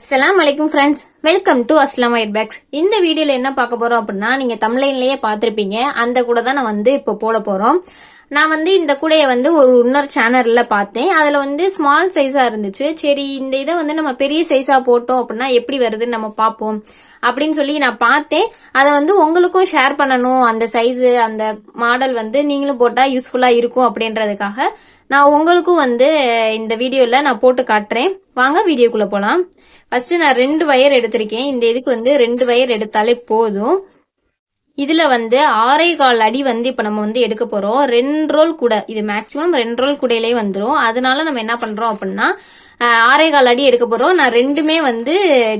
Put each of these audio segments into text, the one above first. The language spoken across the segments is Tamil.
அஸ்லாம் வலைக்கும் friends welcome to Aslam white packs இந்த வீடியோல என்ன பார்க்க போறோம் அப்படின்னா நீங்க தமிழ்லைன்லயே பார்த்துருப்பீங்க. அந்த கூட தான் நான் வந்து இப்போ போட போறோம். நான் வந்து இந்த கூடையை வந்து ஒரு இன்னொரு சேனல்ல பார்த்தேன். அதுல வந்து ஸ்மால் சைஸா இருந்துச்சு. சரி இந்த இதை வந்து நம்ம பெரிய சைஸா போட்டோம் அப்படின்னா எப்படி வருதுன்னு நம்ம பார்ப்போம். அப்படின்னு சொல்லி நான் பார்த்தேன். அதை வந்து உங்களுக்கும் ஷேர் பண்ணணும். அந்த சைஸ் அந்த மாடல் வந்து நீங்களும் போட்டா யூஸ்ஃபுல்லா இருக்கும் அப்படின்றதுக்காக நான் உங்களுக்கும் வந்து இந்த வீடியோவில் நான் போட்டு காட்டுறேன். வாங்க வீடியோக்குள்ளே போகலாம் ஃபஸ்ட்டு நான் ரெண்டு வயர் எடுத்திருக்கேன். இந்த இதுக்கு வந்து ரெண்டு வயர் எடுத்தாலே போதும். இதில் வந்து ஆறே கால் அடி வந்து இப்போ நம்ம வந்து எடுக்க போகிறோம் ரெண்டு ரோல் கூட. இது மேக்சிமம் ரெண்டு ரோல் கூடையிலே வந்துடும் அதனால நம்ம என்ன பண்ணுறோம் அப்படின்னா ஆறே கால் அடி எடுக்க போகிறோம் நான் ரெண்டுமே வந்து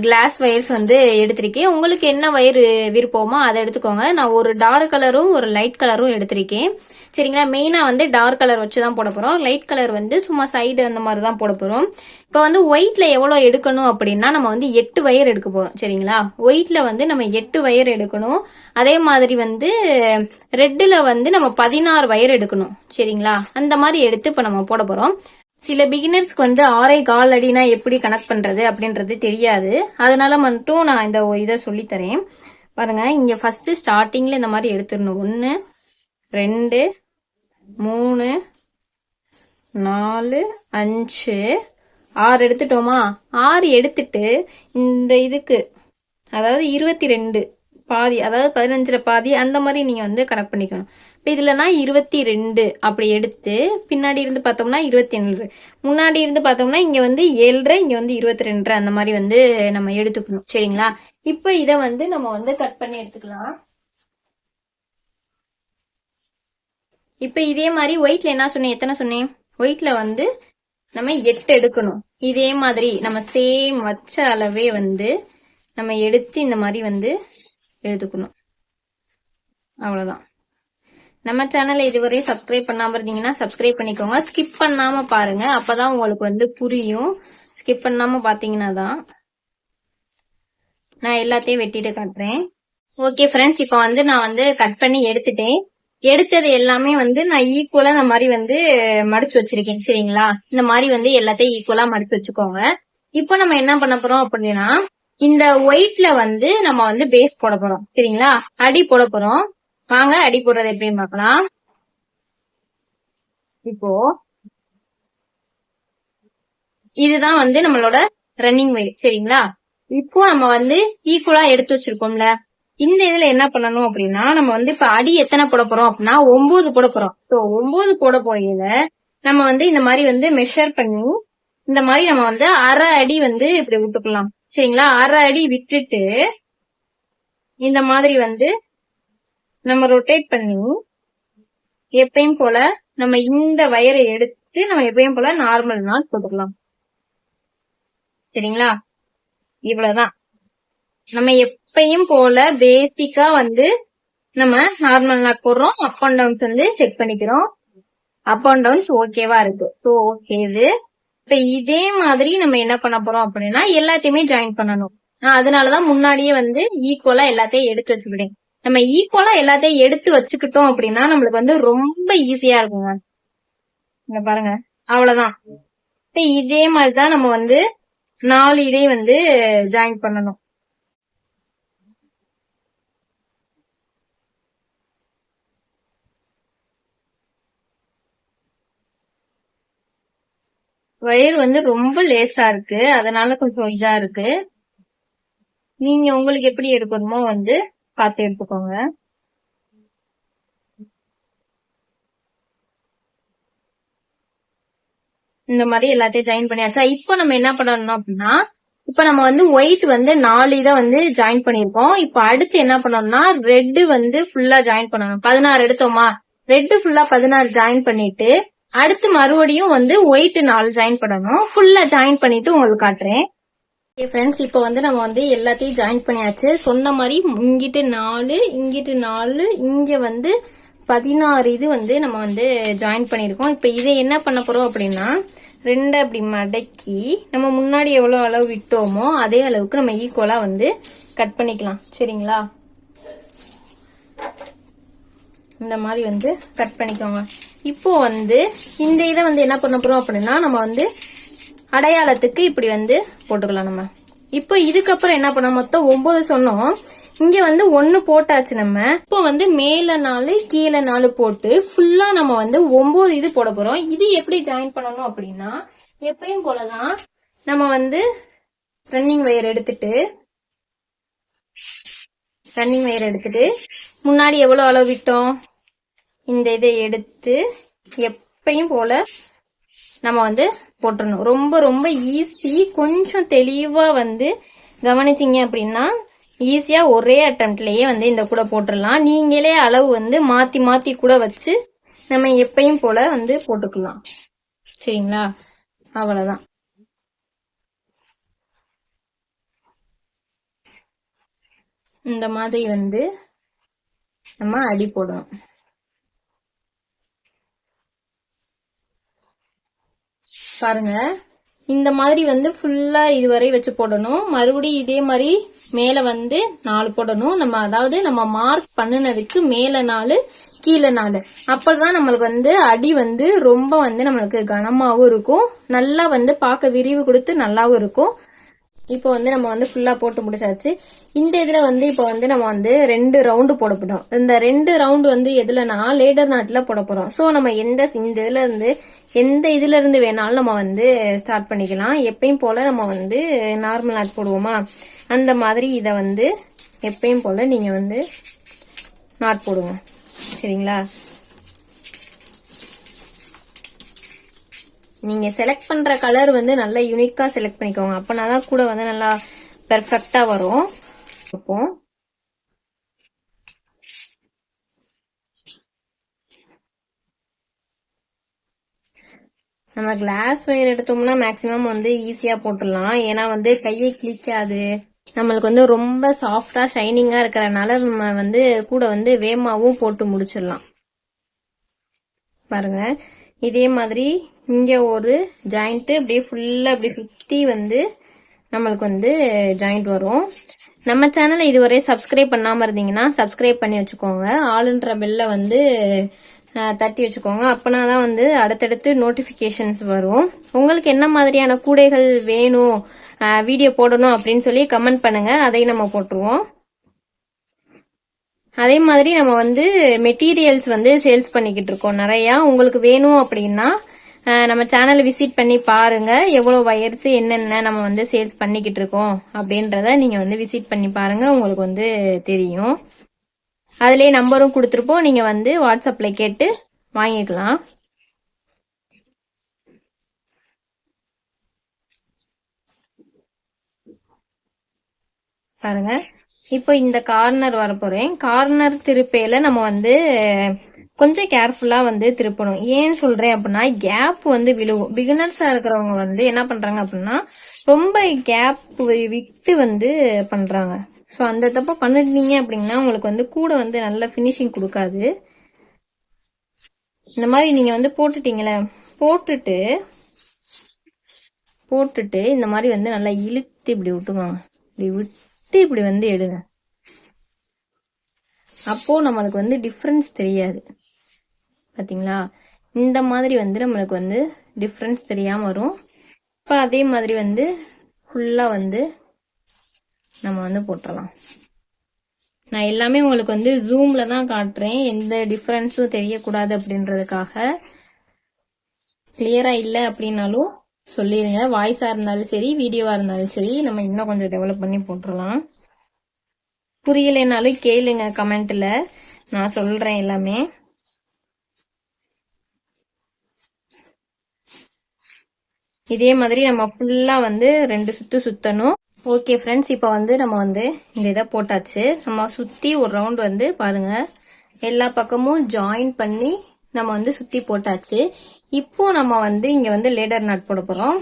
கிளாஸ் வயர்ஸ் வந்து எடுத்திருக்கேன். உங்களுக்கு என்ன வயர் விருப்பமோ அதை எடுத்துக்கோங்க. நான் ஒரு டார்க் கலரும் ஒரு லைட் கலரும் எடுத்திருக்கேன். சரிங்களா? மெயினாக வந்து டார்க் கலர் வச்சு தான் போட போகிறோம் லைட் கலர் வந்து சும்மா சைடு அந்த மாதிரி தான் போட போகிறோம் இப்போ வந்து ஒயிட்ல எவ்வளோ எடுக்கணும் அப்படின்னா நம்ம வந்து எட்டு வயர் எடுக்க போகிறோம் சரிங்களா? ஒயிட்ல வந்து நம்ம எட்டு வயர் எடுக்கணும். அதே மாதிரி வந்து ரெட்டில் வந்து நம்ம பதினாறு வயர் எடுக்கணும். சரிங்களா? அந்த மாதிரி எடுத்து இப்போ நம்ம போட போகிறோம் சில பிகினர்ஸ்க்கு வந்து ஆரை கால் அடினா எப்படி கனெக்ட் பண்ணுறது அப்படின்றது தெரியாது. அதனால மட்டும் நான் இந்த இதை சொல்லித்தரேன். பாருங்கள் இங்கே ஃபஸ்ட்டு ஸ்டார்டிங்கில் இந்த மாதிரி எடுத்துடணும். ஒன்று ரெண்டு மூணு நாலு அஞ்சு. ஆறு எடுத்துட்டோமா? ஆறு எடுத்துட்டு இந்த இதுக்கு அதாவது இருபத்தி ரெண்டு. பாதி அதாவது பதினஞ்சில் பாதி அந்த மாதிரி நீங்கள் வந்து கனெக்ட் பண்ணிக்கணும். இப்போ இதில்னா இருபத்தி ரெண்டு அப்படி எடுத்து பின்னாடி இருந்து பார்த்தோம்னா இருபத்தி ஏழு முன்னாடி இருந்து பார்த்தோம்னா இங்கே வந்து ஏழரை இங்கே வந்து இருபத்தி ரெண்டு அந்த மாதிரி வந்து நம்ம எடுத்துக்கணும். சரிங்களா? இப்போ இதை வந்து நம்ம வந்து கட் பண்ணி எடுத்துக்கலாம். இப்போ இதே மாதிரி ஒயிட்ல என்ன சொன்னேன்? எத்தனை சொன்னேன்? ஒயிட்ல வந்து நம்ம எட்டு எடுக்கணும். இதே மாதிரி நம்ம சேம் வச்ச அளவே வந்து நம்ம எடுத்து இந்த மாதிரி வந்து எழுதுக்கணும். அவ்வளவுதான். நம்ம சேனலை இதுவரை சப்ஸ்கிரைப் பண்ணாம இருந்தீங்கன்னா சப்ஸ்கிரைப் பண்ணிக்கோங்க. ஸ்கிப் பண்ணாம பாருங்க. அப்பதான் உங்களுக்கு வந்து புரியும். ஸ்கிப் பண்ணாம பாத்தீங்கன்னா தான் நான் எல்லாத்தையும் வெட்டிட்டு காட்டுறேன். ஓகே ஃப்ரெண்ட்ஸ் இப்போ வந்து நான் வந்து கட் பண்ணி எடுத்துட்டேன். எடுத்தது எல்லாமே வந்து நான் ஈக்குவலா இந்த மாதிரி வந்து மடிச்சு வச்சிருக்கேன். சரிங்களா? இந்த மாதிரி வந்து எல்லாத்தையும் ஈக்குவலா மடிச்சு வச்சுக்கோங்க. இப்போ நம்ம என்ன பண்ண போறோம் அப்படின்னா இந்த ஒயிட்ல வந்து நம்ம வந்து பேஸ் போட போறோம். சரிங்களா? அடி போட போறோம். வாங்க அடி போடுறது எப்படின்னு பார்க்கலாம்? இப்போ இதுதான் வந்து நம்மளோட ரன்னிங் வெயிட் சரிங்களா? இப்போ நம்ம வந்து ஈக்குவலா எடுத்து வச்சிருக்கோம்ல. இந்த இதுல என்ன பண்ணணும் அப்படின்னா நம்ம வந்து இப்ப அடி எத்தனை போட போறோம் அப்படின்னா ஒன்பது போட போறோம். சோ ஒன்பது போட போகையில நம்ம வந்து இந்த மாதிரி வந்து மெஷர் பண்ணி இந்த மாதிரி நம்ம வந்து அரை அடி வந்து இப்படி விட்டுக்கலாம். சரிங்களா? அரை அடி விட்டுட்டு இந்த மாதிரி வந்து நம்ம ரொட்டேட் பண்ணி எப்பயும் போல நம்ம இந்த வயரை எடுத்து நம்ம எப்பயும் போல நார்மல் நாள் போட்டுக்கலாம் சரிங்களா? இவ்வளவுதான். நம்ம எப்பயும் போல பேசிக்கா வந்து நம்ம நார்மல் நாட் போடுறோம். அப் அண்ட் டவுன்ஸ் வந்து செக் பண்ணிக்கிறோம். அப் அண்ட் டவுன்ஸ் ஓகேவா இருக்கு. ஸோ ஓகே இது. இப்ப இதே மாதிரி நம்ம என்ன பண்ண போறோம் அப்படின்னா எல்லாத்தையுமே ஜாயின் பண்ணணும். அதனாலதான் முன்னாடியே வந்து ஈக்குவலா எல்லாத்தையும் எடுத்து வச்சுக்கிட்டேன். நம்ம ஈக்குவலா எல்லாத்தையும் எடுத்து வச்சுக்கிட்டோம் அப்படின்னா நம்மளுக்கு வந்து ரொம்ப ஈஸியா இருக்குங்க இங்க பாருங்க. அவ்வளவுதான். இப்ப இதே மாதிரிதான் நம்ம வந்து நாலு இதையும் வந்து ஜாயின் பண்ணணும். ஒயர் வந்து ரொம்ப லேசா இருக்கு. அதனால கொஞ்சம் இதா இருக்கு. நீங்க உங்களுக்கு எப்படி எடுக்கணுமோ வந்து பார்த்து எடுத்துக்கோங்க. இந்த மாதிரி எல்லாத்தையும் ஜாயின் பண்ணியாச்சா. இப்போ நம்ம என்ன பண்ணணும் அப்படின்னா இப்ப நம்ம வந்து ஒயிட் வந்து நாலு இதை வந்து ஜாயின் பண்ணிருக்கோம் இப்ப அடுத்து என்ன பண்ணணும்னா ரெட் வந்து ஃபுல்லா ஜாயின் பண்ணணும். பதினாறு எடுத்தோமா? ரெட் ஃபுல்லா பதினாறு ஜாயின் பண்ணிட்டு அடுத்து மறுபடியும் வந்து ஒயிட் நாலு ஜாயின் பண்ணணும். ஃபுல்லா ஜாயின் பண்ணிட்டு உங்களுக்கு காட்டுறேன். ஓகே ஃப்ரெண்ட்ஸ் இப்போ வந்து நம்ம வந்து எல்லாத்தையும் ஜாயின் பண்ணியாச்சு. சொன்ன மாதிரி இங்கிட்டு நாலு இங்கிட்டு நாலு இங்கே வந்து பதினாறு இது வந்து நம்ம வந்து ஜாயின் பண்ணியிருக்கோம். இப்போ இதை என்ன பண்ண போகிறோம் அப்படின்னா ரெண்டை அப்படி மடக்கி நம்ம முன்னாடி எவ்வளோ அளவு விட்டோமோ அதே அளவுக்கு நம்ம ஈக்குவலாக வந்து கட் பண்ணிக்கலாம். சரிங்களா? இந்த மாதிரி வந்து கட் பண்ணிக்கோங்க. இப்போ வந்து இந்த இதை வந்து என்ன பண்ண போறோம் அப்படின்னா நம்ம வந்து அடையாளத்துக்கு இப்படி வந்து போட்டுக்கலாம் நம்ம. இப்போ இதுக்கப்புறம் என்ன பண்ண மொத்தம் ஒன்பது சொன்னோம். இங்க வந்து ஒன்னு போட்டாச்சு நம்ம. இப்போ வந்து மேல நாலு கீழே நாலு போட்டு ஃபுல்லா நம்ம வந்து ஒன்பது இது போட போறோம். இது எப்படி ஜாயின் பண்ணணும் அப்படின்னா எப்பயும் போலதான் நம்ம வந்து ரன்னிங் ஒயர் எடுத்துட்டு ரன்னிங் ஒயர் எடுத்துட்டு முன்னாடி எவ்வளவு அளவு விட்டோம்? இந்த இதை எடுத்து எப்பயும் போல நம்ம வந்து போட்டுறணும். ரொம்ப ரொம்ப ஈஸி கொஞ்சம் தெளிவா வந்து கவனிச்சிங்க அப்படின்னா ஈஸியா ஒரே அட்டம்ப்ட்லயே வந்து இந்த கூட போட்டுடலாம் நீங்களே அளவு வந்து மாத்தி மாத்தி கூட வச்சு நம்ம எப்பயும் போல வந்து போட்டுக்கலாம். சரிங்களா? அவ்வளவுதான். இந்த மாதிரி வந்து நம்ம அடி போடணும். பாருங்க. இந்த மாதிரி வந்து ஃபுல்லா இதுவரை வச்சு போடணும். மறுபடியும் இதே மாதிரி மேல வந்து நாலு போடணும். நம்ம அதாவது நம்ம மார்க் பண்ணுனதுக்கு மேல நாலு கீழே நாலு. அப்பதான் நம்மளுக்கு வந்து அடி வந்து ரொம்ப வந்து நம்மளுக்கு கனமாவும் இருக்கும். நல்லா வந்து பார்க்க விரிவு கொடுத்து நல்லாவும் இருக்கும். இப்போ வந்து நம்ம வந்து ஃபுல்லாக போட்டு முடிச்சாச்சு. இந்த இதில் வந்து இப்போ வந்து நம்ம வந்து ரெண்டு ரவுண்டு போட போகிறோம் இந்த ரெண்டு ரவுண்டு வந்து எதுலனா லேடர் நாட்டில் போட போகிறோம் ஸோ நம்ம எந்த இந்த இதில் இருந்து எந்த இதுல இருந்து வேணாலும் நம்ம வந்து ஸ்டார்ட் பண்ணிக்கலாம். எப்பயும் போல் நம்ம வந்து நார்மல் நாட் போடுவோமா? அந்த மாதிரி இதை வந்து எப்பயும் போல் நீங்கள் வந்து நாட் போடுவோம் சரிங்களா? நீங்க செலக்ட் பண்ற கலர் வந்து நல்லா யூனிக்காக செலக்ட் பண்ணிக்கோங்க. அப்போனா தான் கூட வந்து நல்லா பெர்ஃபெக்ட்டா வரும். அப்போ நம்ம கிளாஸ் ஒயர் எடுத்தோம்னா மேக்ஸிமம் வந்து ஈஸியாக போட்டுடலாம். ஏன்னா வந்து கையை கிளிக்காது நம்மளுக்கு வந்து ரொம்ப சாஃப்டா ஷைனிங்கா இருக்கிறனால நம்ம வந்து கூட வந்து வேமாவும் போட்டு முடிச்சிடலாம். பாருங்க. இதே மாதிரி இங்கே ஒரு ஜாயிண்ட்டு அப்படியே ஃபுல்லாக அப்படியே சுற்றி வந்து நம்மளுக்கு வந்து ஜாயிண்ட் வரும். நம்ம சேனலை இதுவரை சப்ஸ்கிரைப் பண்ணாமல் இருந்தீங்கன்னா சப்ஸ்கிரைப் பண்ணி வச்சுக்கோங்க. ஆளுன்ற பெல்ல வந்து தட்டி வச்சுக்கோங்க. அப்போனா தான் வந்து அடுத்தடுத்து நோட்டிஃபிகேஷன்ஸ் வரும். உங்களுக்கு என்ன மாதிரியான கூடைகள் வேணும் வீடியோ போடணும் அப்படின்னு சொல்லி கமெண்ட் பண்ணுங்கள் அதையும் நம்ம போட்டுருவோம். அதே மாதிரி நம்ம வந்து மெட்டீரியல்ஸ் வந்து சேல்ஸ் பண்ணிக்கிட்டு இருக்கோம். நிறையா உங்களுக்கு வேணும் அப்படின்னா நம்ம சேனலை விசிட் பண்ணி பாருங்க. எவ்வளோ வயர்ஸ் என்னென்ன நம்ம வந்து சேல்ஸ் பண்ணிக்கிட்டு இருக்கோம் அப்படின்றத நீங்கள் வந்து விசிட் பண்ணி பாருங்க. உங்களுக்கு வந்து தெரியும். அதுலயே நம்பரும் கொடுத்துருப்போம். நீங்கள் வந்து வாட்ஸ்அப்பில் கேட்டு வாங்கிக்கலாம். பாருங்க. இப்போ இந்த கார்னர் வரப்போறேன். கார்னர் திருப்பையில நம்ம வந்து கொஞ்சம் கேர்ஃபுல்லா வந்து திருப்பணும். ஏன் சொல்றேன் அப்படின்னா கேப் வந்து விழுவும். பிகினர்ஸா இருக்கிறவங்க வந்து என்ன பண்றாங்க அப்படின்னா ரொம்ப கேப் விட்டு வந்து பண்றாங்க. ஸோ அந்த தப்ப பண்ணிட்டீங்க அப்படின்னா உங்களுக்கு வந்து கூட வந்து நல்ல ஃபினிஷிங் கொடுக்காது. இந்த மாதிரி நீங்க வந்து போட்டுட்டீங்களே போட்டுட்டு போட்டுட்டு இந்த மாதிரி வந்து நல்லா இழுத்து இப்படி விட்டுவாங்க இப்படி விட்டு இப்படி வந்து எடுங்க அப்போ நம்மளுக்கு வந்து டிஃப்ரென்ஸ் தெரியாது. பாத்தீங்களா? இந்த மாதிரி வந்து நம்மளுக்கு வந்து டிஃப்ரென்ஸ் தெரியாம வரும். இப்போ அதே மாதிரி வந்து ஃபுல்லா வந்து நம்ம வந்து போட்டுடலாம் நான் எல்லாமே உங்களுக்கு வந்து ஜூம்ல தான் காட்டுறேன். எந்த டிஃப்ரென்ஸும் தெரியக்கூடாது அப்படின்றதுக்காக. கிளியரா இல்லை அப்படின்னாலும் சொல்லிடுங்க வாய்ஸா இருந்தாலும் சரி வீடியோவா இருந்தாலும் சரி நம்ம இன்னும் கொஞ்சம் டெவலப் பண்ணி போட்டுடலாம் புரியலைனாலும் கேளுங்க கமெண்ட்ல. நான் சொல்றேன் எல்லாமே. இதே மாதிரி நம்ம ஃபுல்லா வந்து ரெண்டு சுத்து சுத்தணும். ஓகே ஃப்ரெண்ட்ஸ் இப்போ வந்து நம்ம வந்து இந்த இதை போட்டாச்சு. நம்ம சுத்தி ஒரு ரவுண்ட் வந்து பாருங்க. எல்லா பக்கமும் ஜாயின் பண்ணி நம்ம வந்து சுத்தி போட்டாச்சு. இப்போ நம்ம வந்து இங்க வந்து லேடர் நாட் போட போறோம்.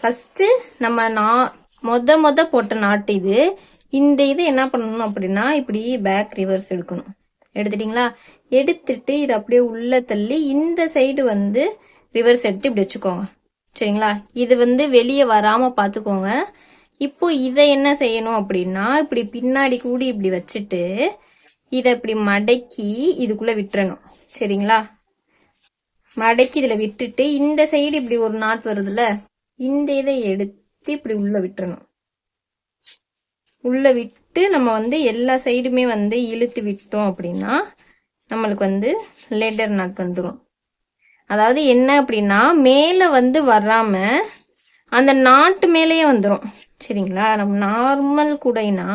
ஃபர்ஸ்ட் நம்ம நான் மொத மொத போட்ட நாட் இது. இந்த இது என்ன பண்ணணும் அப்படின்னா இப்படி பேக் ரிவர்ஸ் எடுக்கணும். எடுத்துட்டீங்களா? எடுத்துட்டு இது அப்படியே உள்ள தள்ளி இந்த சைடு வந்து ரிவர்ஸ் எடுத்து இப்படி வச்சுக்கோங்க. சரிங்களா? இது வந்து வெளியே வராம பாத்துக்கோங்க இப்போ இதை என்ன செய்யணும் அப்படின்னா இப்படி பின்னாடி கூடி இப்படி வச்சுட்டு இதை இப்படி மடக்கி இதுக்குள்ள விட்டுறணும். சரிங்களா? மடக்கி இதுல விட்டுட்டு இந்த சைடு இப்படி ஒரு நாட் வருதுல்ல இந்த இதை எடுத்து இப்படி உள்ள விட்டுறணும். உள்ளே விட்டு நம்ம வந்து எல்லா சைடுமே வந்து இழுத்து விட்டோம் அப்படின்னா நம்மளுக்கு வந்து லெட்டர் நாட் வந்துடும் அதாவது என்ன அப்படின்னா மேலே வந்து வராமல் அந்த நாட்டு மேலேயே வந்துடும் சரிங்களா? நம்ம நார்மல் கூடைனா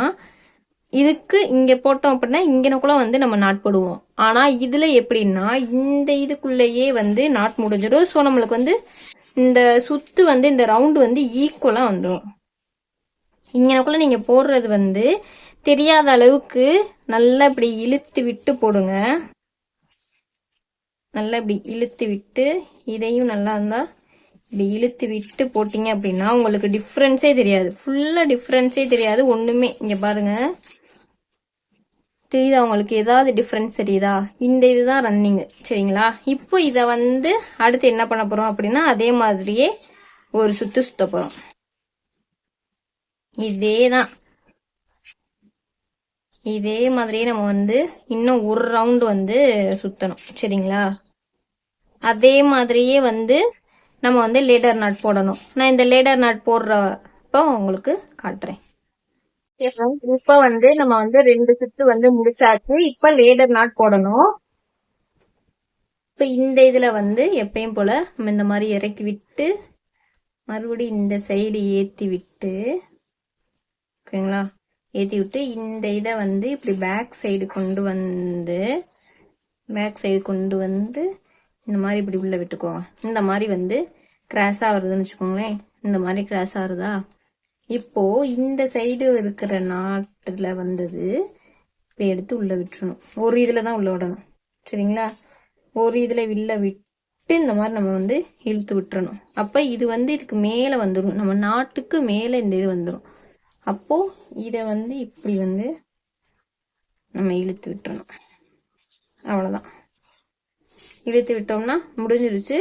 இதுக்கு இங்கே போட்டோம் அப்படின்னா இங்கனக்குள்ள வந்து நம்ம நாட் போடுவோம். ஆனால் இதில் எப்படின்னா இந்த இதுக்குள்ளேயே வந்து நாட் முடிஞ்சிடும். ஸோ நம்மளுக்கு வந்து இந்த சுத்து வந்து இந்த ரவுண்டு வந்து ஈக்குவலாக வந்துடும் இங்கனக்குள்ளே நீங்கள் போடுறது வந்து தெரியாத அளவுக்கு நல்லா இப்படி இழுத்து விட்டு போடுங்க. நல்லா இப்படி இழுத்து விட்டு இதையும் நல்லா இருந்தால் இப்படி இழுத்து விட்டு போட்டிங்க அப்படின்னா உங்களுக்கு டிஃப்ரென்ஸே தெரியாது. ஃபுல்லாக டிஃப்ரென்ஸே தெரியாது ஒன்றுமே இங்கே பாருங்கள் தெரியுதா உங்களுக்கு ஏதாவது டிஃப்ரென்ஸ் தெரியுதா? இந்த இதுதான் ரன்னிங்கு சரிங்களா? இப்போ இதை வந்து அடுத்து என்ன பண்ண போகிறோம் அப்படின்னா அதே மாதிரியே ஒரு சுற்று சுத்த போகிறோம் இதே தான் இதே மாதிரியே நம்ம வந்து இன்னும் ஒரு ரவுண்டு வந்து சுத்தணும். சரிங்களா? அதே மாதிரியே வந்து நம்ம வந்து லேடர் நாட் போடணும். நான் இந்த லேடர் நாட் போடுறப்ப உங்களுக்கு காட்டுறேன். இப்ப வந்து நம்ம வந்து ரெண்டு சுத்து வந்து முடிச்சாச்சு. இப்ப லேடர் நாட் போடணும். இப்ப இந்த இதுல வந்து எப்பயும் போல நம்ம இந்த மாதிரி இறக்கி விட்டு மறுபடியும் இந்த சைடு ஏத்தி விட்டு ஓகேங்களா? ஏற்றி விட்டு இந்த இதை வந்து இப்படி பேக் சைடு கொண்டு வந்து பேக் சைடு கொண்டு வந்து இந்த மாதிரி இப்படி உள்ளே விட்டுக்கோங்க. இந்த மாதிரி வந்து கிராஸா வருதுன்னு வச்சுக்கோங்களேன். இந்த மாதிரி கிராஸா வருதா இப்போது இந்த சைடு இருக்கிற நாட்டில் வந்தது இப்படி எடுத்து உள்ளே விட்டுறணும். ஒரு இதில் தான் உள்ளே விடணும். சரிங்களா? ஒரு இதில் உள்ள விட்டு இந்த மாதிரி நம்ம வந்து இழுத்து விட்டுறணும். அப்போ இது வந்து இதுக்கு மேலே வந்துடும் நம்ம நாட்டுக்கு மேலே இந்த இது வந்துடும் அப்போ இதை வந்து இப்படி வந்து நம்ம இழுத்து விட்டுறணும் அவ்வளவுதான். இழுத்து விட்டோம்னா முடிஞ்சிருச்சு.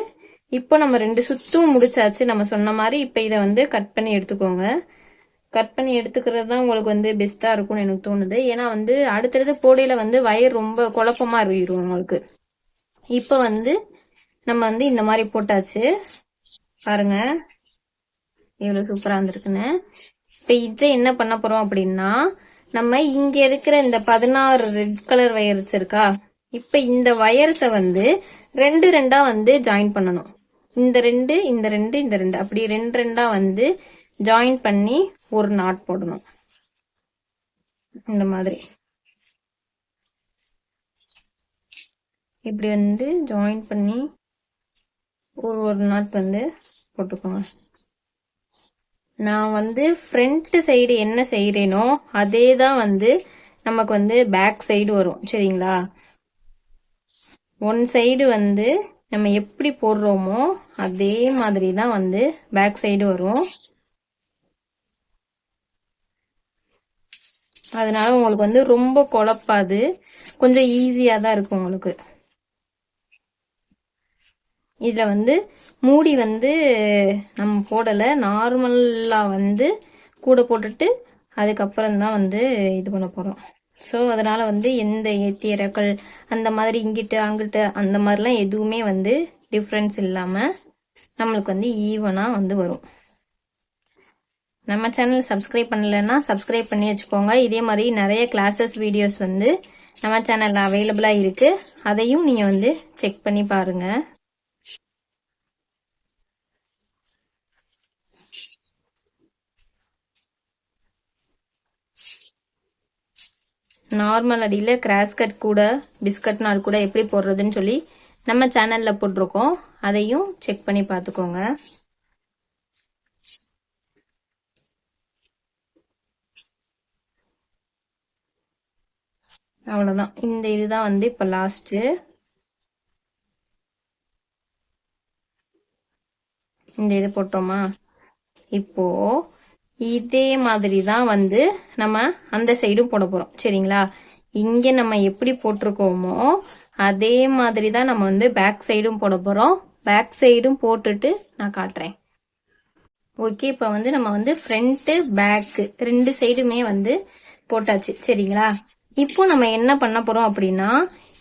இப்போ நம்ம ரெண்டு சுத்தும் முடிச்சாச்சு. நம்ம சொன்ன மாதிரி இப்போ இதை வந்து கட் பண்ணி எடுத்துக்கோங்க. கட் பண்ணி எடுத்துக்கிறது தான் உங்களுக்கு வந்து பெஸ்டா இருக்கும்னு எனக்கு தோணுது. ஏன்னா வந்து அடுத்தடுத்து போடையில வந்து வயிறு ரொம்ப குழப்பமா இருக்கும் உங்களுக்கு. இப்போ வந்து நம்ம வந்து இந்த மாதிரி போட்டாச்சு. பாருங்க. எவ்வளவு சூப்பரா இருந்திருக்குன்னு இப்போ இதை என்ன பண்ண போறோம் அப்படின்னா நம்ம இங்க இருக்கிற இந்த பதினாறு ரெட் கலர் வயர்ஸ் இருக்கா? இப்ப இந்த வயர்ஸை வந்து ரெண்டு ரெண்டா வந்து ஜாயின் பண்ணணும். இந்த ரெண்டு இந்த ரெண்டு இந்த ரெண்டு. அப்படி ரெண்டு ரெண்டா வந்து ஜாயின் பண்ணி ஒரு நாட் போடணும். இந்த மாதிரி. இப்படி வந்து ஜாயின் பண்ணி ஒரு ஒரு நாட் வந்து போட்டுக்கோங்க. நான் வந்து ஃப்ரண்ட் சைடு என்ன செய்கிறேனோ அதே தான் வந்து நமக்கு வந்து பேக் சைடு வரும். சரிங்களா? ஒன் சைடு வந்து நம்ம எப்படி போடுறோமோ அதே மாதிரி தான் வந்து பேக் சைடு வரும். அதனால உங்களுக்கு வந்து ரொம்ப குழப்பாது. கொஞ்சம் ஈஸியாக தான் இருக்கும் உங்களுக்கு. இதில் வந்து மூடி வந்து நம்ம போடலை. நார்மலாக வந்து கூட போட்டுட்டு அதுக்கப்புறம் தான் வந்து இது பண்ண போகிறோம் ஸோ அதனால் வந்து எந்த ஏத்தியரக்கள் அந்த மாதிரி இங்கிட்டு அங்கிட்டு அந்த மாதிரிலாம் எதுவுமே வந்து டிஃப்ரென்ஸ் இல்லாமல் நம்மளுக்கு வந்து ஈவனாக வந்து வரும். நம்ம சேனல் சப்ஸ்கிரைப் பண்ணலைன்னா சப்ஸ்கிரைப் பண்ணி வச்சுக்கோங்க. இதே மாதிரி நிறைய கிளாஸஸ் வீடியோஸ் வந்து நம்ம சேனலில் அவைலபிளாக இருக்குது அதையும் நீங்கள் வந்து செக் பண்ணி பாருங்கள் நார்மல் அடியில் கிராஸ் கட் கூட பிஸ்கட் நாள் கூட எப்படி போடுறதுன்னு சொல்லி நம்ம சேனல்ல போட்டிருக்கோம். அதையும் செக் பண்ணி பார்த்துக்கோங்க. அவ்வளவுதான். இந்த இதுதான் வந்து இப்போ லாஸ்ட் இந்த இது போட்டோமா? இப்போ இதே மாதிரி தான் வந்து நம்ம அந்த சைடும் போட போறோம். சரிங்களா? இங்கே நம்ம எப்படி போட்டிருக்கோமோ அதே மாதிரி தான் நம்ம வந்து பேக் சைடும் போட போகிறோம் பேக் சைடும் போட்டுட்டு நான் காட்டுறேன். ஓகே இப்போ வந்து நம்ம வந்து ஃப்ரண்ட்டு பேக்கு ரெண்டு சைடுமே வந்து போட்டாச்சு. சரிங்களா? இப்போ நம்ம என்ன பண்ண போறோம் அப்படின்னா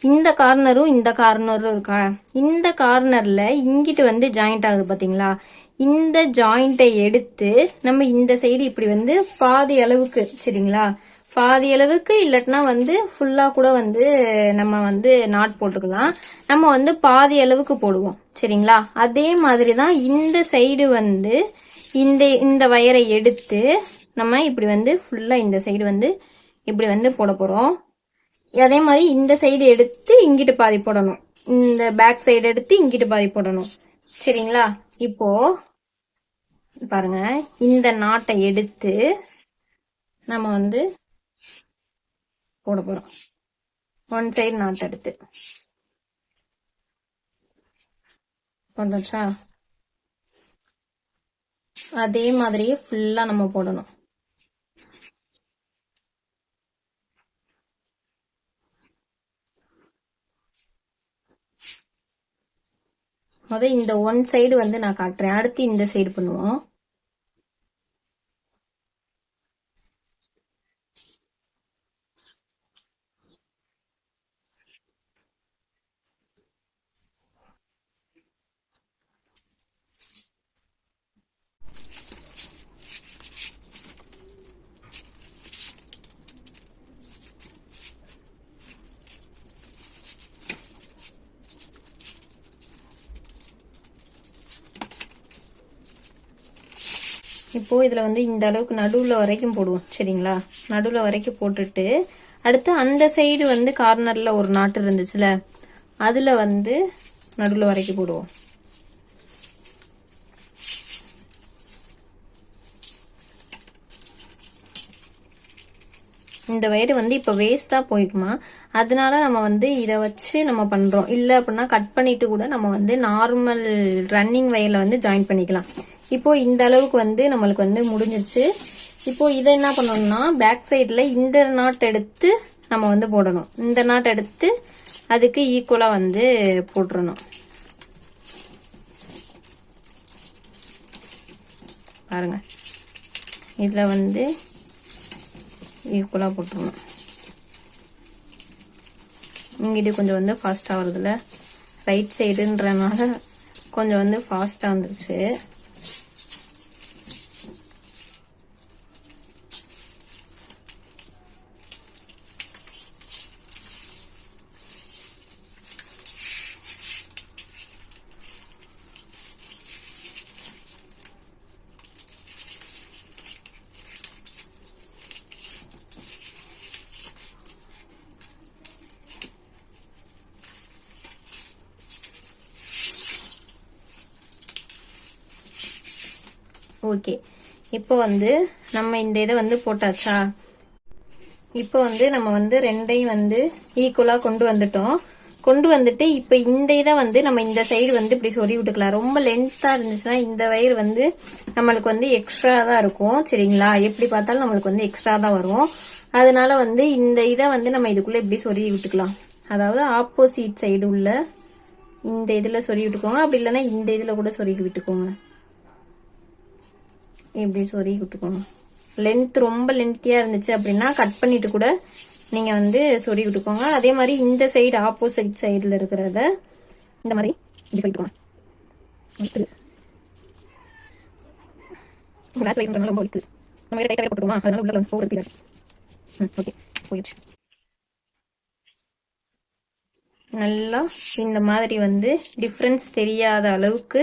இந்த கார்னரும் இந்த கார்னரும் இருக்கா? இந்த கார்னர்ல இங்கிட்டு வந்து ஜாயிண்ட் ஆகுது பார்த்தீங்களா இந்த ஜாயிண்ட்டை எடுத்து நம்ம இந்த சைடு இப்படி வந்து பாதி அளவுக்கு சரிங்களா? பாதி அளவுக்கு இல்லட்டினா வந்து ஃபுல்லாக கூட வந்து நம்ம வந்து நாட் போட்டுக்கலாம். நம்ம வந்து பாதி அளவுக்கு போடுவோம் சரிங்களா? அதே மாதிரி தான் இந்த சைடு வந்து இந்த இந்த வயரை எடுத்து நம்ம இப்படி வந்து ஃபுல்லாக இந்த சைடு வந்து இப்படி வந்து போட போகிறோம் அதே மாதிரி இந்த சைடு எடுத்து இங்கிட்டு பாதி போடணும். இந்த பேக் சைடு எடுத்து இங்கிட்டு பாதி போடணும் சரிங்களா? இப்போ பாருங்க. இந்த நாட்டை எடுத்து நம்ம வந்து போட போறோம். ஒன் சைடு நாட்டை எடுத்து. போட்டாச்சா? அதே மாதிரியே ஃபுல்லா நம்ம போடணும். முத இந்த ஒன் சைடு வந்து நான் காட்டுறேன். அடுத்து இந்த சைடு பண்ணுவோம் இப்போ இதில் வந்து இந்த அளவுக்கு நடுவில் வரைக்கும் போடுவோம். சரிங்களா? நடுவில் வரைக்கும் போட்டுட்டு அடுத்து அந்த சைடு வந்து கார்னர்ல ஒரு நாட்டு இருந்துச்சுல அதில் வந்து நடுவில் வரைக்கும் போடுவோம். இந்த வயிறு வந்து இப்போ வேஸ்ட்டாக போயிருக்குமா அதனால நம்ம வந்து இதை வச்சு நம்ம பண்ணுறோம் இல்லை அப்படின்னா கட் பண்ணிட்டு கூட நம்ம வந்து நார்மல் ரன்னிங் வயரில் வந்து ஜாயின் பண்ணிக்கலாம். இப்போ இந்த அளவுக்கு வந்து நம்மளுக்கு வந்து முடிஞ்சிருச்சு. இப்போ இதை என்ன பண்ணணும்னா பேக் சைடில் இந்த நாட் எடுத்து நம்ம வந்து போடணும். இந்த நாட் எடுத்து அதுக்கு ஈக்குவலாக வந்து போட்டுறணும். பாருங்க. இதில் வந்து ஈக்குவலாக போட்டுருணும் இங்கிட்டு கொஞ்சம் வந்து ஃபாஸ்ட்டாக வருதுல்ல. ரைட் சைடுன்றனால கொஞ்சம் வந்து ஃபாஸ்ட்டாக வந்துருச்சு. ஓகே. இப்போ வந்து நம்ம இந்த இதை வந்து போட்டாச்சா? இப்போ வந்து நம்ம வந்து ரெண்டையும் வந்து ஈக்குவலாக கொண்டு வந்துட்டோம். கொண்டு வந்துட்டு இப்போ இந்த இதை வந்து நம்ம இந்த சைடு வந்து இப்படி சொறி விட்டுக்கலாம். ரொம்ப லென்த்தாக இருந்துச்சுன்னா இந்த வயிறு வந்து நம்மளுக்கு வந்து எக்ஸ்ட்ரா தான் இருக்கும். சரிங்களா? எப்படி பார்த்தாலும் நம்மளுக்கு வந்து எக்ஸ்ட்ரா தான் வரும். அதனால வந்து இந்த இதை வந்து நம்ம இதுக்குள்ளே இப்படி சொறி விட்டுக்கலாம். அதாவது ஆப்போசிட் சைடு உள்ள இந்த இதில் சொறி விட்டுக்கோங்க. அப்படி இல்லைன்னா இந்த இதில் கூட சொறி விட்டுக்கோங்க. இப்படி சொருகி விட்டுக்கணும் லென்த் ரொம்ப லென்த்தியாக இருந்துச்சு அப்படின்னா கட் பண்ணிட்டு கூட நீங்கள் வந்து சொருகி விட்டுக்கோங்க அதே மாதிரி இந்த சைடு ஆப்போசிட் சைடில் இருக்கிறத இந்த மாதிரி இப்படி சொல்லிட்டுக்கோங்க ரொம்ப நம்ம வேறு டைட்டாக போட்டுக்கோமா? அதனால உள்ள வந்து போகிறது ஓகே போயிடுச்சு. நல்லா இந்த மாதிரி வந்து டிஃப்ரென்ஸ் தெரியாத அளவுக்கு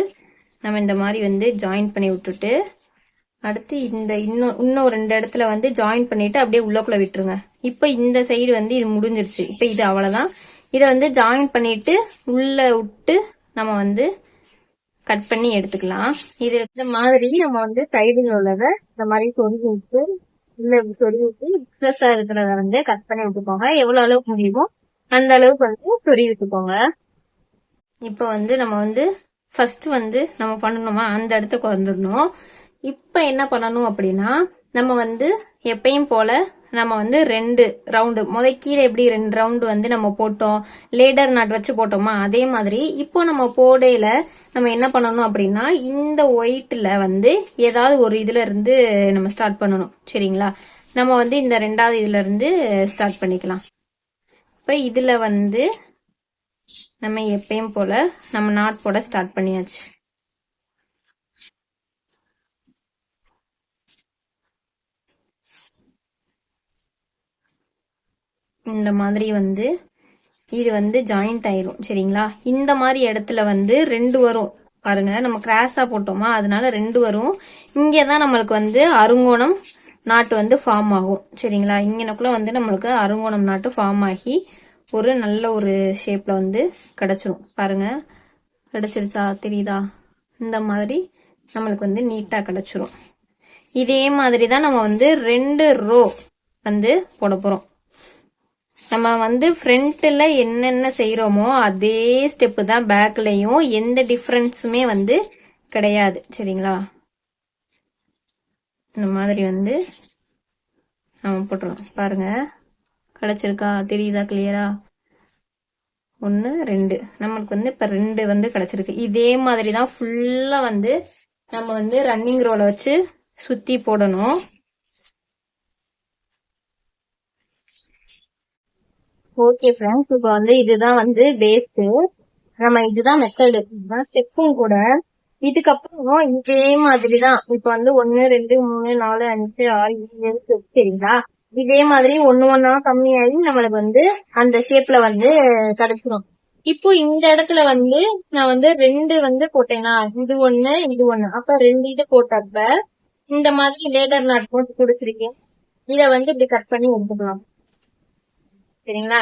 நம்ம இந்த மாதிரி வந்து ஜாயின் பண்ணி விட்டுட்டு அடுத்து இந்த இன்னும் இன்னும் ரெண்டு இடத்துல வந்து ஜாயின் பண்ணிட்டு அப்படியே உள்ளக்குள்ள விட்டுருங்க. இப்போ இந்த சைடு வந்து இது முடிஞ்சிருச்சு. இப்போ இது அவ்வளவுதான். இதை வந்து ஜாயின் பண்ணிட்டு உள்ள விட்டு நம்ம வந்து கட் பண்ணி எடுத்துக்கலாம். இது இந்த மாதிரி நம்ம வந்து சைடில் உள்ளதை இந்த மாதிரி சொருகி விட்டு உள்ள சொருகி விட்டு எக்ஸ்பிரஸா இருக்கிறத வந்து கட் பண்ணி விட்டுக்கோங்க எவ்வளவு அளவுக்கு முடியுமோ அந்த அளவுக்கு வந்து சொருகி விட்டுக்கோங்க. இப்போ வந்து நம்ம வந்து ஃபர்ஸ்ட் வந்து நம்ம பண்ணணுமா? அந்த இடத்துக்கு வந்துடணும். இப்போ என்ன பண்ணணும் அப்படின்னா நம்ம வந்து எப்பயும் போல நம்ம வந்து ரெண்டு ரவுண்டு முத கீழே எப்படி ரெண்டு ரவுண்டு வந்து நம்ம போட்டோம்? லேடர் நாட் வச்சு போட்டோமா? அதே மாதிரி இப்போ நம்ம போடையில நம்ம என்ன பண்ணணும் அப்படின்னா இந்த ஒயிட்ல வந்து ஏதாவது ஒரு இதுல இருந்து நம்ம ஸ்டார்ட் பண்ணணும். சரிங்களா? நம்ம வந்து இந்த ரெண்டாவது இதுல இருந்து ஸ்டார்ட் பண்ணிக்கலாம். இப்போ இதுல வந்து நம்ம எப்பயும் போல நம்ம நாட் போட ஸ்டார்ட் பண்ணியாச்சு. இந்த மாதிரி வந்து இது வந்து ஜாயிண்ட் ஆயிரும் சரிங்களா? இந்த மாதிரி இடத்துல வந்து ரெண்டு வரும். பாருங்க நம்ம கிராஸா போட்டோமா அதனால ரெண்டு வரும். இங்கே தான் நம்மளுக்கு வந்து அருங்கோணம் நாட்டு வந்து ஃபார்ம் ஆகும் சரிங்களா? இங்கனக்குள்ள வந்து நம்மளுக்கு அருங்கோணம் நாட்டு ஃபார்ம் ஆகி ஒரு நல்ல ஒரு ஷேப்ல வந்து கிடைச்சிரும். பாருங்க கிடைச்சிருச்சா தெரியுதா? இந்த மாதிரி நம்மளுக்கு வந்து நீட்டா கிடைச்சிரும். இதே மாதிரி தான் நம்ம வந்து ரெண்டு ரோ வந்து போட போறோம். நம்ம வந்து ஃப்ரண்ட்டில் என்னென்ன செய்கிறோமோ அதே ஸ்டெப்பு தான் பேக்லேயும் எந்த டிஃப்ரென்ஸுமே வந்து கிடையாது. சரிங்களா? இந்த மாதிரி வந்து நம்ம போட்டுருவோம் பாருங்க. கிடச்சிருக்கா? தெரியுதா? கிளியரா ஒன்று ரெண்டு. நம்மளுக்கு வந்து இப்போ ரெண்டு வந்து கிடச்சிருக்கு. இதே மாதிரி தான் ஃபுல்லாக வந்து நம்ம வந்து ரன்னிங் ரோலை வச்சு சுற்றி போடணும். ஓகே ஃப்ரெண்ட்ஸ் இப்போ வந்து இதுதான் வந்து பேஸ் நம்ம இதுதான் மெத்தடு இதுதான் ஸ்டெப்பும் கூட. இதுக்கப்புறம் இதே மாதிரி தான் இப்போ வந்து ஒன்னு ரெண்டு மூணு நாலு அஞ்சு ஆறு ஏழு எட்டு சரிங்களா? இதே மாதிரி ஒன்னு ஒன்னா கம்மியாகி நம்மளுக்கு வந்து அந்த ஷேப்ல வந்து கிடைச்சிரும். இப்போ இந்த இடத்துல வந்து நான் வந்து ரெண்டு வந்து போட்டேனா? இது ஒண்ணு இது ஒண்ணு. அப்ப ரெண்டு இது போட்டப்ப இந்த மாதிரி லேடர் நாட் போட்டு கொடுத்துருக்கேன். இத வந்து இப்படி கட் பண்ணி எடுத்துக்கலாம். சரிங்களா?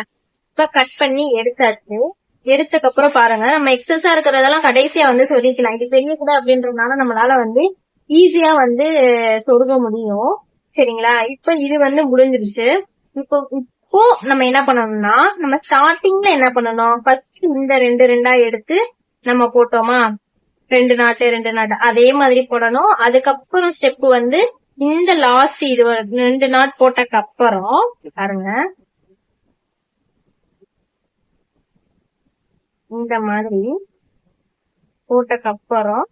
இப்ப கட் பண்ணி எடுத்தாச்சு. எடுத்ததுக்கு அப்புறம் பாருங்க நம்ம எக்ஸஸா இருக்கிறதெல்லாம் கடைசியா வந்து சொருகிக்கலாம் இது பெரிய கூட அப்படின்றதுனால நம்மளால வந்து ஈஸியா வந்து சொருக முடியும். சரிங்களா? இப்ப இது வந்து முடிஞ்சிருச்சு. இப்போ இப்போ நம்ம என்ன பண்ணணும்னா நம்ம ஸ்டார்டிங்ல என்ன பண்ணணும்? ஃபர்ஸ்ட் இந்த ரெண்டு ரெண்டா எடுத்து நம்ம போட்டோமா? ரெண்டு நாட்டு ரெண்டு நாட்டு. அதே மாதிரி போடணும். அதுக்கப்புறம் ஸ்டெப் வந்து இந்த லாஸ்ட் இது ரெண்டு நாட் போட்டக்கு அப்புறம் பாருங்க. இந்த மாதிரி போட்டக்கு அப்புறம்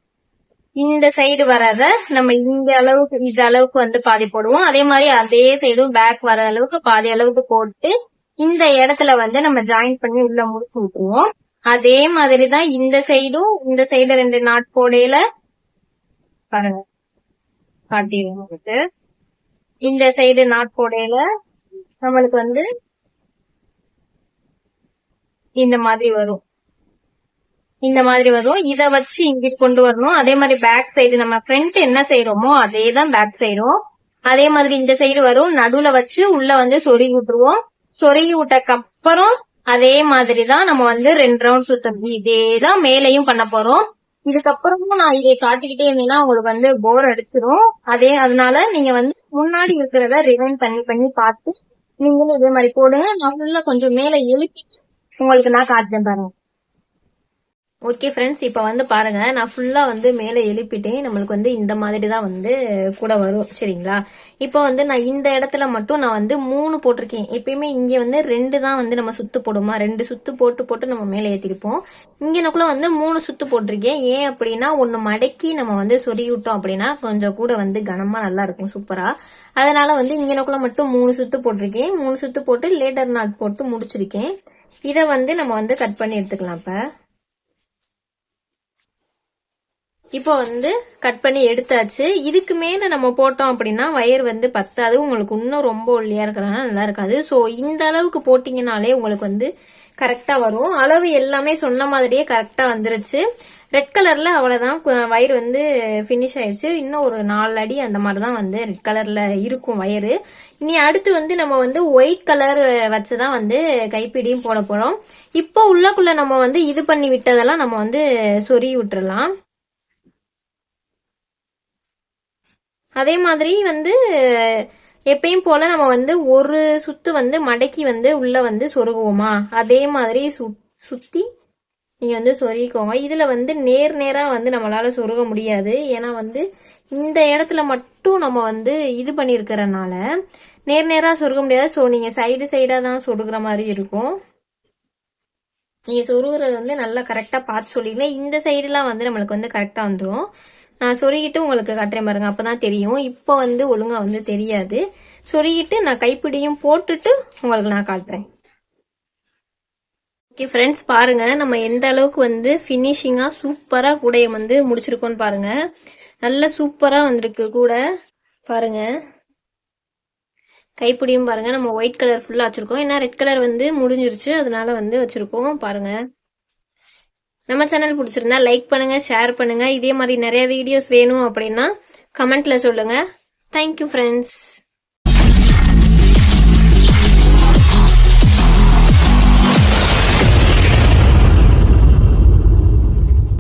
இந்த சைடு வராத நம்ம இந்த அளவுக்கு இந்த அளவுக்கு வந்து பாதி போடுவோம். அதே மாதிரி அதே சைடும் பேக் வர அளவுக்கு பாதி அளவுக்கு போட்டு இந்த இடத்துல வந்து நம்ம ஜாயின் பண்ணி உள்ள முடிச்சு விட்டுருவோம். அதே மாதிரி தான் இந்த சைடும் இந்த சைடு ரெண்டு நாட் போடையில பாருங்க. காட்டிடுவோம் உங்களுக்கு. இந்த சைடு நாட் போடையில நம்மளுக்கு வந்து இந்த மாதிரி வரும். இந்த மாதிரி வரும். இத வச்சு இங்கிட்டு கொண்டு வரணும். அதே மாதிரி பேக் சைடு நம்ம ஃப்ரண்ட் என்ன செய்யறோமோ அதே தான் பேக் சைடும் அதே மாதிரி இந்த சைடு வரும். நடுவுல வச்சு உள்ள வந்து சொருகி விட்டுருவோம். சொருகி விட்டக்கு அப்புறம் அதே மாதிரி தான் நம்ம வந்து ரெண்டு ரவுண்ட் சுத்தணும் இதே தான் மேலையும் பண்ண போறோம். இதுக்கப்புறமும் நான் இதை காட்டிக்கிட்டே இருந்தேன்னா உங்களுக்கு வந்து போர் அடிச்சிடும் அதே அதனால நீங்க வந்து முன்னாடி இருக்கிறத ரிவைன் பண்ணி பண்ணி பார்த்து நீங்களும் இதே மாதிரி போடுங்க. நான் ஃபுல்லா கொஞ்சம் மேல எழுப்பி உங்களுக்கு நான் காட்டுறேன் பாருங்க. ஓகே ஃப்ரெண்ட்ஸ் இப்போ வந்து பாருங்கள் நான் ஃபுல்லாக வந்து மேலே எழுப்பிட்டேன். நம்மளுக்கு வந்து இந்த மாதிரி தான் வந்து கூட வரும். சரிங்களா? இப்போ வந்து நான் இந்த இடத்துல மட்டும் நான் வந்து மூணு போட்டிருக்கேன். எப்பயுமே இங்கே வந்து ரெண்டு தான் வந்து நம்ம சுத்து போடுமா? ரெண்டு சுத்து போட்டு போட்டு நம்ம மேலே ஏற்றிருப்போம் இங்கனக்குள்ள வந்து மூணு சுத்து போட்டிருக்கேன். ஏன் அப்படின்னா ஒன்று மடக்கி நம்ம வந்து சொருகி விட்டோம் அப்படின்னா கொஞ்சம் கூட வந்து கனமாக நல்லா இருக்கும் அதனால் அதனால வந்து இங்கனக்குள்ள மட்டும் மூணு சுத்து போட்டிருக்கேன். மூணு சுத்து போட்டு லேட்டர் நாட் போட்டு முடிச்சிருக்கேன். இதை வந்து நம்ம வந்து கட் பண்ணி எடுத்துக்கலாம் இப்போ. இப்போ வந்து கட் பண்ணி எடுத்தாச்சு. இதுக்கு மேலே நம்ம போட்டோம் அப்படின்னா வயர் வந்து பத்தாது. உங்களுக்கு இன்னும் ரொம்ப ஒல்லியாக இருக்கிறனால நல்லா இருக்காது. ஸோ இந்த அளவுக்கு போட்டிங்கனாலே உங்களுக்கு வந்து கரெக்டாக வரும். அளவு எல்லாமே சொன்ன மாதிரியே கரெக்டாக வந்துருச்சு. ரெட் கலரில் அவ்வளோதான் வயர் வந்து ஃபினிஷ் ஆயிடுச்சு. இன்னும் ஒரு நாலு அடி அந்த மாதிரி தான் வந்து ரெட் கலரில் இருக்கும் வயரு. இனி அடுத்து வந்து நம்ம வந்து ஒயிட் கலர் வச்சு தான் வந்து கைப்பிடியும் போட போகிறோம் இப்போ உள்ளக்குள்ளே நம்ம வந்து இது பண்ணி விட்டதெல்லாம் நம்ம வந்து சொறி விட்டுறலாம். அதே மாதிரி வந்து எப்பயும் போல நம்ம வந்து ஒரு சுத்து வந்து மடக்கி வந்து உள்ள வந்து சொருகுவோமா? அதே மாதிரி சு- சுத்தி நீங்க வந்து சொருகிக்கோங்க. இதுல வந்து நேர் நேரா வந்து நம்மளால சொருக முடியாது. ஏன்னா வந்து இந்த இடத்துல மட்டும் நம்ம வந்து இது பண்ணிருக்கிறனால நேர் நேரா சொருக முடியாது. ஸோ நீங்க சைடு சைடா தான் சொருகிற மாதிரி இருக்கும். நீங்க சொருகுறது வந்து நல்லா கரெக்டா பார்த்து சொல்லிடுங்க இந்த சைடுலாம் வந்து நம்மளுக்கு வந்து கரெக்டா வந்துடும் நான் சொருகிட்டு உங்களுக்கு காட்டுறேன் பாருங்க அப்பதான் தெரியும். இப்போ வந்து ஒழுங்கா வந்து தெரியாது. சொருகிட்டு நான் கைப்பிடியும் போட்டுட்டு உங்களுக்கு நான் காட்டுறேன். ஓகே ஃப்ரெண்ட்ஸ் பாருங்க நம்ம எந்த அளவுக்கு வந்து ஃபினிஷிங்காக சூப்பராக கூடைய வந்து முடிச்சிருக்கோம்னு பாருங்க. நல்ல சூப்பராக வந்திருக்கு கூட. பாருங்க. கைப்பிடியும் பாருங்க நம்ம ஒயிட் கலர் ஃபுல்லாக வச்சிருக்கோம். ஏன்னா ரெட் கலர் வந்து முடிஞ்சிருச்சு அதனால வந்து வச்சிருக்கோம். பாருங்க. நம்ம சேனல் பிடிச்சிருந்தா லைக் பண்ணுங்கள் ஷேர் பண்ணுங்கள் இதே மாதிரி நிறைய வீடியோஸ் வேணும் அப்படின்னா கமெண்ட்டில் சொல்லுங்கள் தேங்க்யூ ஃப்ரெண்ட்ஸ்